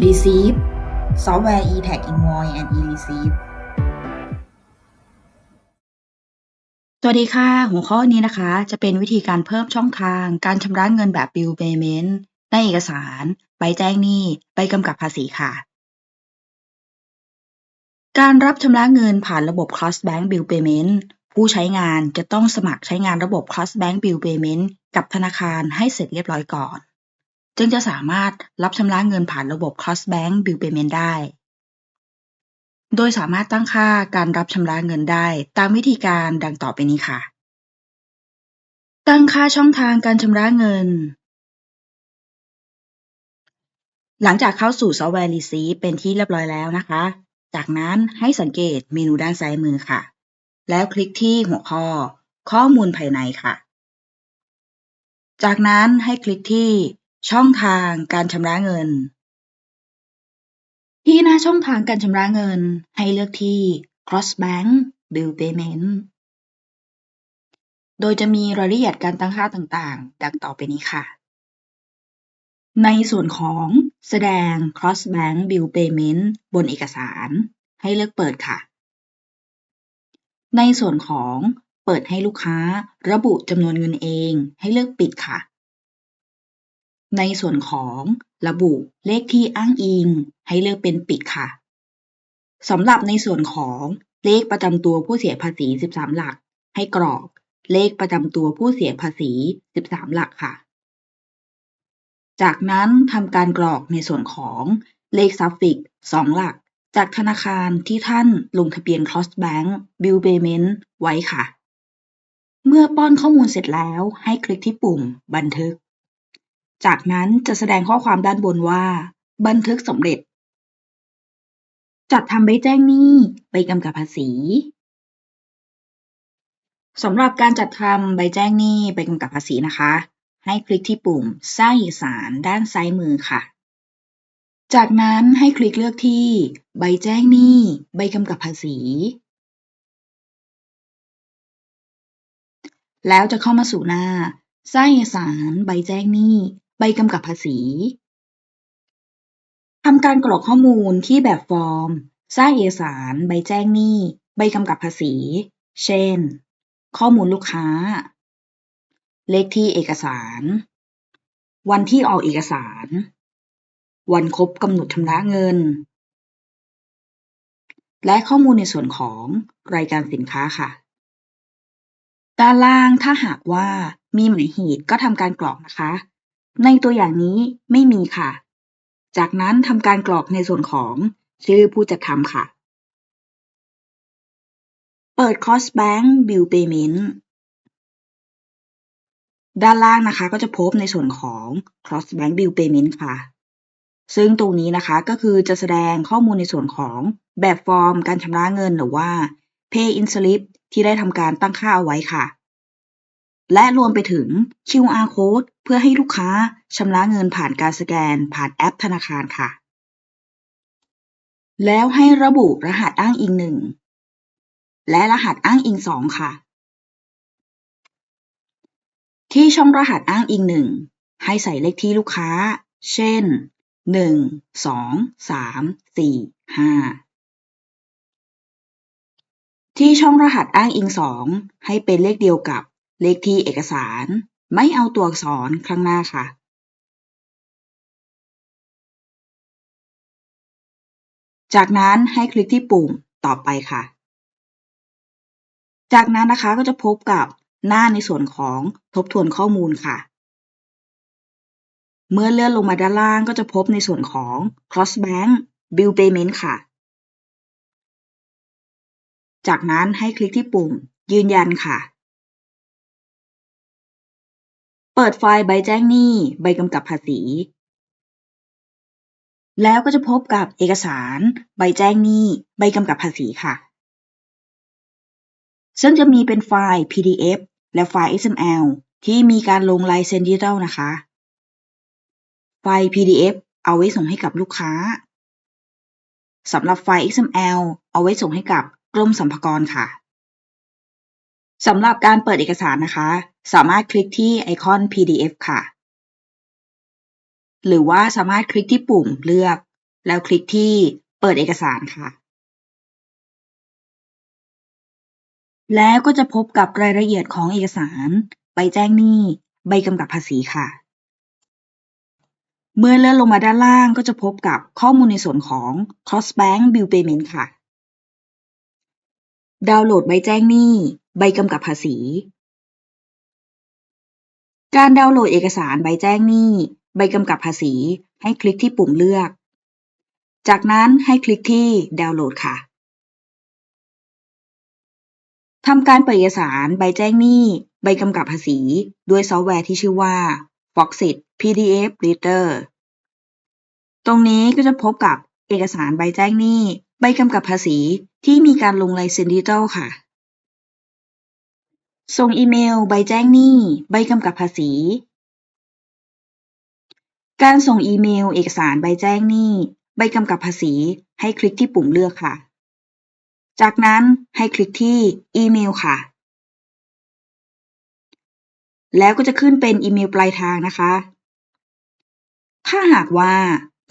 Receive Software eTag Invoice and eReceive สวัสดีค่ะ หัวข้อนี้นะคะจะเป็นวิธีการเพิ่มช่องทางการชำระเงินแบบ Bill Payment ในเอกสาร ใบแจ้งหนี้ ใบกำกับภาษีค่ะ การรับชำระเงินผ่านระบบ Cross Bank Bill Payment ผู้ใช้งานจะต้องสมัครใช้งานระบบ Cross Bank Bill Payment กับธนาคารให้เสร็จเรียบร้อยก่อน จึงจะสามารถรับชำระเงินผ่านระบบ Cross Bank Bill Payment ได้ โดยสามารถตั้งค่าการรับชำระเงินได้ตามวิธีการดังต่อไปนี้ค่ะ ตั้งค่าช่องทางการชำระเงิน หลังจากเข้าสู่ซอฟต์แวร์ Receive เป็นที่เรียบร้อยแล้วนะคะ จากนั้นให้สังเกตเมนูด้านซ้ายมือค่ะ แล้วคลิกที่หัวข้อ ข้อมูลภายในค่ะ จากนั้นให้คลิกที่ ช่องทางการชำระเงิน ที่หน้าช่องทางการชำระเงิน ให้เลือกที่ Cross Bank Bill Payment โดยจะมีรายละเอียดการตั้งค่าต่างๆ ดังต่อไปนี้ค่ะ ในส่วนของแสดง Cross Bank Bill Payment บนเอกสาร ให้เลือกเปิดค่ะ ในส่วนของเปิดให้ลูกค้าระบุจำนวนเงินเอง ให้เลือกปิดค่ะ ในส่วนของระบุเลขที่อ้างอิง ให้เลือกเป็นปิดค่ะสำหรับในส่วนของเลขประจำตัวผู้เสียภาษี 13 หลัก ให้กรอกเลขประจำตัวผู้เสียภาษี 13 หลักค่ะ จากนั้นทำการกรอกในส่วนของเลขซัฟฟิก2 หลัก จากธนาคารที่ท่านลงทะเบียน Cross Bank Bill Payment ไว้ค่ะ เมื่อป้อนข้อมูลเสร็จแล้วให้คลิกที่ปุ่มบันทึก จากนั้นจะแสดงข้อความด้านบนว่า บันทึกสำเร็จ จัดทำใบแจ้งหนี้ใบกำกับภาษีสำหรับการจัดทำใบแจ้งหนี้ใบกำกับภาษีนะคะ ให้คลิกที่ปุ่ม สร้างเอกสารด้านซ้ายมือค่ะ จากนั้นให้คลิกเลือกที่ ใบแจ้งหนี้ใบกำกับภาษี แล้วจะเข้ามาสู่หน้า สร้างเอกสารใบแจ้งหนี้ ใบกำกับภาษีทำการกรอกข้อมูลที่แบบฟอร์ม สร้างเอกสาร ใบแจ้งหนี้ ใบกำกับภาษี เช่น ข้อมูลลูกค้า เลขที่เอกสาร วันที่ออกเอกสาร วันครบกำหนดชำระเงิน และข้อมูลในส่วนของรายการสินค้าค่ะ ด้านล่างถ้าหากว่ามีหมายเหตุก็ทำการกรอกนะคะ ในตัวอย่างนี้ไม่มีค่ะ จากนั้นทำการกรอกในส่วนของชื่อผู้จัดทำค่ะ เปิด Cross Bank Bill Payment ด้านล่างนะคะก็จะพบในส่วนของ Cross Bank Bill Payment ค่ะ ซึ่งตรงนี้นะคะก็คือจะแสดงข้อมูลในส่วนของแบบฟอร์มการชำระเงินหรือว่า Pay in Slip ที่ได้ทำการตั้งค่าเอาไว้ค่ะ และรวมไปถึง QR Code เพื่อให้ลูกค้าชำระเงินผ่านการสแกนผ่านแอปธนาคารค่ะ แล้วให้ระบุรหัสอ้างอิงหนึ่งและรหัสอ้างอิงสองค่ะ ที่ช่องรหัสอ้างอิงหนึ่งให้ใส่เลขที่ลูกค้า เช่นหนึ่งสองสามสี่ห้าที่ช่องรหัสอ้างอิงสองให้เป็นเลขเดียวกับ เลขที่เอกสาร ไม่เอาตัวอักษรข้างหน้าค่ะจากนั้นให้คลิกที่ปุ่มต่อไปค่ะ จากนั้นนะคะก็จะพบกับหน้าในส่วนของทบทวนข้อมูลค่ะ เมื่อเลื่อนลงมาด้านล่างก็จะพบในส่วนของ Cross Bank Bill Payment ค่ะ จากนั้นให้คลิกที่ปุ่มยืนยันค่ะ ปิดไฟล์ใบแจ้งหนี้ ใบกำกับภาษี แล้วก็จะพบกับเอกสาร ใบแจ้งหนี้ ใบกำกับภาษีค่ะ ซึ่งจะมีเป็นไฟล์ PDF และไฟล์ XML ที่มีการลงลายเซ็นดิจิทัลนะคะ ไฟล์ PDF เอาไว้ส่งให้กับลูกค้าสำหรับไฟล์ XML เอาไว้ส่งให้กับกรมสรรพากรค่ะ สำหรับการเปิดเอกสารนะคะ สามารถคลิกที่ไอคอน PDF ค่ะ หรือว่าสามารถคลิกที่ปุ่มเลือก แล้วคลิกที่เปิดเอกสารค่ะ แล้วก็จะพบกับรายละเอียดของเอกสาร ใบแจ้งหนี้ ใบกำกับภาษีค่ะ เมื่อเลื่อนลงมาด้านล่างก็จะพบกับข้อมูลในส่วนของ Cross Bank Bill Payment ค่ะ ดาวน์โหลดใบแจ้งหนี้ ใบกำกับภาษี การดาวน์โหลดเอกสารใบแจ้งหนี้ ใบกำกับภาษี ให้คลิกที่ปุ่มเลือก จากนั้นให้คลิกที่ดาวน์โหลดค่ะทำการเปิดเอกสารใบแจ้งหนี้ ใบกำกับภาษี ด้วยซอฟต์แวร์ที่ชื่อว่า Foxit PDF Reader ตรงนี้ก็จะพบกับเอกสารใบแจ้งหนี้ ใบกำกับภาษีที่มีการลงลายเซ็นดิจิทัลค่ะ ส่งอีเมล ใบแจ้งหนี้ ใบกำกับภาษี การส่งอีเมล เอกสารใบแจ้งหนี้ ใบกำกับภาษี ให้คลิกที่ปุ่มเลือกค่ะ จากนั้นให้คลิกที่อีเมลค่ะ แล้วก็จะขึ้นเป็นอีเมลปลายทางนะคะ ถ้าหากว่า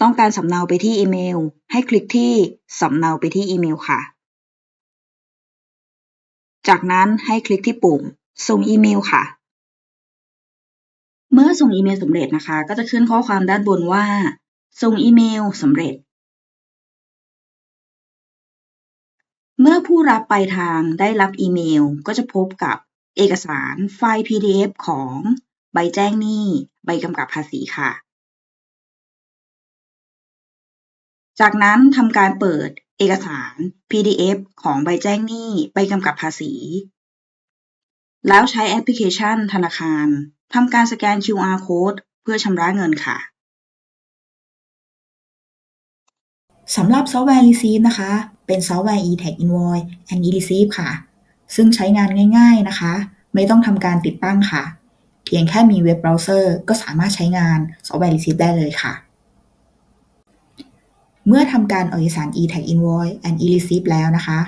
ต้องการสำเนาไปที่อีเมล ให้คลิกที่สำเนาไปที่อีเมลค่ะ จากนั้นให้คลิกที่ปุ่ม ส่งอีเมลค่ะ เมื่อส่งอีเมลสำเร็จนะคะ ก็จะขึ้นข้อความด้านบนว่า ส่งอีเมลสำเร็จ เมื่อผู้รับปลายทางได้รับอีเมล ก็จะพบกับเอกสารไฟล์ PDF ของใบแจ้งหนี้ ใบกำกับภาษีค่ะ จากนั้นทำการเปิดเอกสาร PDF ของใบแจ้งหนี้ใบกำกับภาษี แล้วใช้แอปพลิเคชันธนาคารทำการสแกน QR code เพื่อชำระเงินค่ะสำหรับซอฟต์แวร์ Receive นะคะ เป็นซอฟต์แวร์ e-tag invoice and e-receive ค่ะ ซึ่งใช้งานง่ายๆนะคะ ไม่ต้องทำการติดตั้งค่ะ เพียงแค่มีเว็บเบราว์เซอร์ก็สามารถใช้งานซอฟต์แวร์ Receive ได้เลยค่ะ เมื่อทำการออกเอกสาร e-tag invoice and e-receive แล้วนะคะ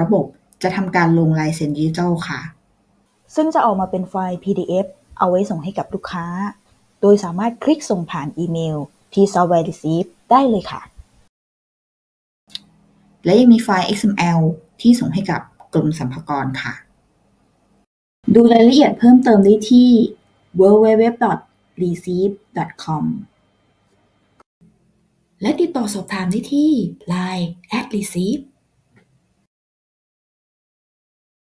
ระบบจะทำการลงลายเซ็นดิจิทัลค่ะ ซึ่งจะออกมาเป็นไฟล์ PDF เอาไว้ส่งให้กับลูกค้า โดยสามารถคลิกส่งผ่านอีเมลที่ Software Receive ได้เลยค่ะ และยังมีไฟล์ XML ที่ส่งให้กับกรมสรรพากรค่ะ ดูรายละเอียดเพิ่มเติมได้ที่ www.receive.com และติดต่อสอบถามได้ที่ Line at receive